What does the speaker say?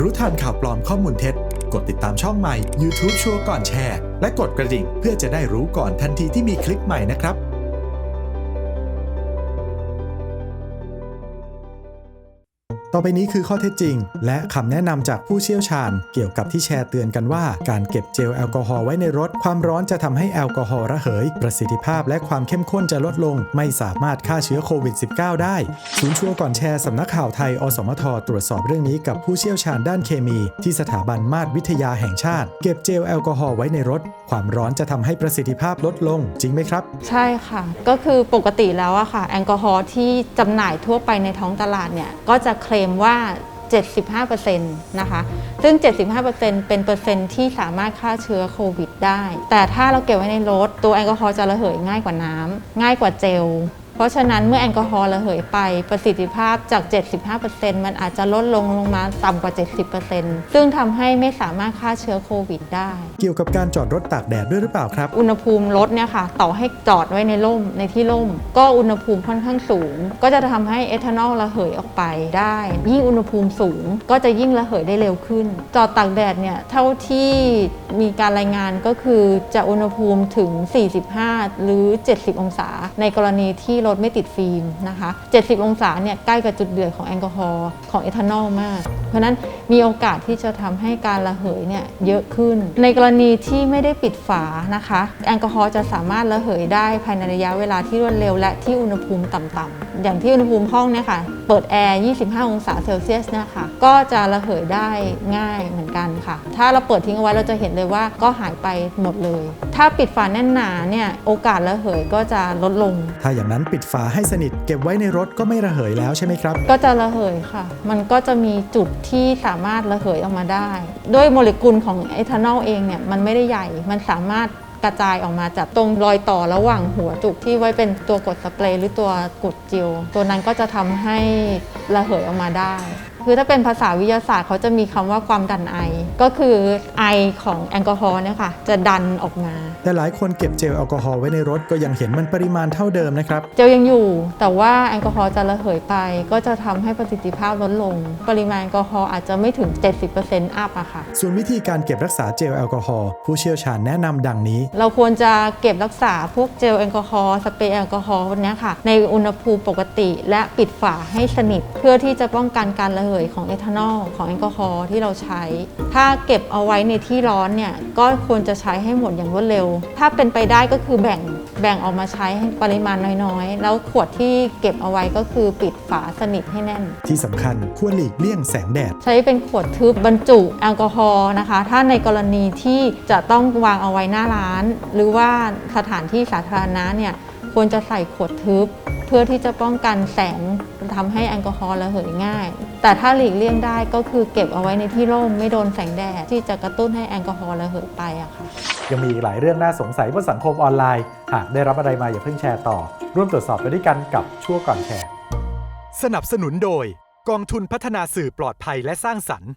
รู้ทันข่าวปลอมข้อมูลเท็จ กดติดตามช่องใหม่ YouTube ชัวร์ก่อนแชร์ และกดกระดิ่งเพื่อจะได้รู้ก่อนทันทีที่มีคลิปใหม่นะครับ ต่อไปนี้คือข้อเท็จจริง และคำแนะนำจากผู้เชี่ยวชาญ เกี่ยวกับที่แชร์เตือนกันว่า การเก็บเจลแอลกอฮอล์ไว้ในรถ ความร้อนจะทำให้แอลกอฮอล์ระเหย ประสิทธิภาพและความเข้มข้นจะลดลง ไม่สามารถฆ่าเชื้อโควิด -19 ได้ศูนย์ชัวก่อนแชร์สำนักข่าวไทย อสมท ตรวจสอบเรื่องนี้กับผู้เชี่ยวชาญด้านเคมี ที่สถาบันมาตรวิทยาแห่งชาติ เก็บเจลแอลกอฮอล์ไว้ในรถ ความร้อนจะทำให้ประสิทธิภาพลดลง จริงไหมครับ ใช่ค่ะ ก็คือปกติแล้วอะค่ะ แอลกอฮอล์ที่จำหน่ายทั่วไปในท้องตลาดเนี่ยก็จะเคลมว่า 75%นะคะ ซึ่ง 75%เป็นเปอร์เซ็นต์ที่สามารถฆ่าเชื้อโควิดได้ แต่ถ้าเราเก็บไว้ในรถ ตัวแอลกอฮอล์จะระเหยง่ายกว่าน้ำง่ายกว่าเจล เพราะฉะนั้นเมื่อแอลกอฮอล์ระเหยไปประสิทธิภาพจาก 75%มันอาจจะลดลงลงมาต่ำกว่า 70%ซึ่งทำให้ไม่สามารถฆ่าเชื้อโควิดได้ เกี่ยวกับการจอดรถตากแดดด้วยหรือเปล่าครับ อุณหภูมิรถเนี่ยค่ะ ต่อให้จอดไว้ในร่มในที่ร่ม ก็อุณหภูมิค่อนข้างสูง ก็จะทำให้เอทานอลระเหยออกไปได้ ยิ่งอุณหภูมิสูง ก็จะยิ่งระเหยได้เร็วขึ้น จอดตากแดดเนี่ยเท่าที่มีการรายงานก็คือจะอุณหภูมิถึง 45 หรือ 70 องศา ในกรณีที่รถไม่ติดฟิล์มนะคะ 70 องศาเนี่ยใกล้กับจุดเดือดของแอลกอฮอล์ของเอทานอลมาก เพราะนั้นมีโอกาสที่จะทำให้การระเหยเนี่ยเยอะขึ้น ในกรณีที่ไม่ได้ปิดฝานะคะ แอลกอฮอล์จะสามารถระเหยได้ภายในระยะเวลาที่รวดเร็วและที่อุณหภูมิต่ำๆอย่างที่อุณหภูมิห้องเนี่ยค่ะเปิดแอร์ 25 องศาเซลเซียสเนะคะก็จะระเหยได้ง่ายเหมือนกันค่ะ ถ้าเราเปิดทิ้งเอาไว้เราจะเห็นเลยว่าก็หายไปหมดเลย ถ้าปิดฝาแน่นหนาเนี่ยโอกาสระเหยก็จะลดลง ถ้าอย่างนั้นปิดฝาให้สนิท เก็บไว้ในรถก็ไม่ระเหยแล้วใช่ไหมครับ ก็จะระเหยค่ะ มันก็จะมีจุดที่สามารถระเหยออกมาได้ ด้วยโมเลกุลของเอทานอลเองเนี่ยมันไม่ได้ใหญ่ มันสามารถกระจายออกมาจากตรงรอยต่อระหว่างหัวจุกที่ไว้เป็นตัวกดสเปรย์หรือตัวกดจิวตัวนั้นก็จะทำให้ระเหยออกมาได้ คือถ้าเป็นภาษาวิทยาศาสตร์เขาจะมีคำว่าความดันไอ ก็คือไอของแอลกอฮอล์เนี่ยค่ะจะดันออกมา แต่หลายคนเก็บเจลแอลกอฮอล์ไว้ในรถก็ยังเห็นมันปริมาณเท่าเดิมนะครับ เจลยังอยู่ แต่ว่าแอลกอฮอล์จะระเหยไป ก็จะทำให้ประสิทธิภาพลดลง ปริมาณแอลกอฮอล์อาจจะไม่ถึง 70%อัพอะค่ะ ส่วนวิธีการเก็บรักษาเจลแอลกอฮอล์ผู้เชี่ยวชาญแนะนำดังนี้ เราควรจะเก็บรักษาพวกเจลแอลกอฮอล์สเปรย์แอลกอฮอล์พวกเนี้ยค่ะในอุณหภูมิปกติ และปิดฝาให้สนิทเพื่อที่จะป้องกันการระเหยของเอทานอลของแอลกอฮอล์ที่เราใช้ ถ้าเก็บเอาไว้ในที่ร้อนเนี่ยก็ควรจะใช้ให้หมดอย่างรวดเร็ว ถ้าเป็นไปได้ก็คือแบ่งแบ่งออกมาใช้ให้ปริมาณน้อยๆ แล้วขวดที่เก็บเอาไว้ก็คือปิดฝาสนิทให้แน่น ที่สำคัญควรหลีกเลี่ยงแสงแดด ใช้เป็นขวดทึบบรรจุแอลกอฮอล์นะคะ ถ้าในกรณีที่จะต้องวางเอาไว้หน้าร้าน หรือว่าสถานที่สาธารณะเนี่ย ควรจะใส่ขวดทึบ เพื่อที่จะป้องกันแสงทำให้แอลกอฮอล์ระเหยง่าย แต่ถ้าหลีกเลี่ยงได้ก็คือเก็บเอาไว้ในที่ร่มไม่โดนแสงแดดที่จะกระตุ้นให้แอลกอฮอล์ระเหยไปอะค่ะยังมีอีกหลายเรื่องน่าสงสัยบนสังคมออนไลน์ หากได้รับอะไรมาอย่าเพิ่งแชร์ต่อ ร่วมตรวจสอบไปด้วยกันกับชั่วก่อนแชร์ สนับสนุนโดย กองทุนพัฒนาสื่อปลอดภัยและสร้างสรรค์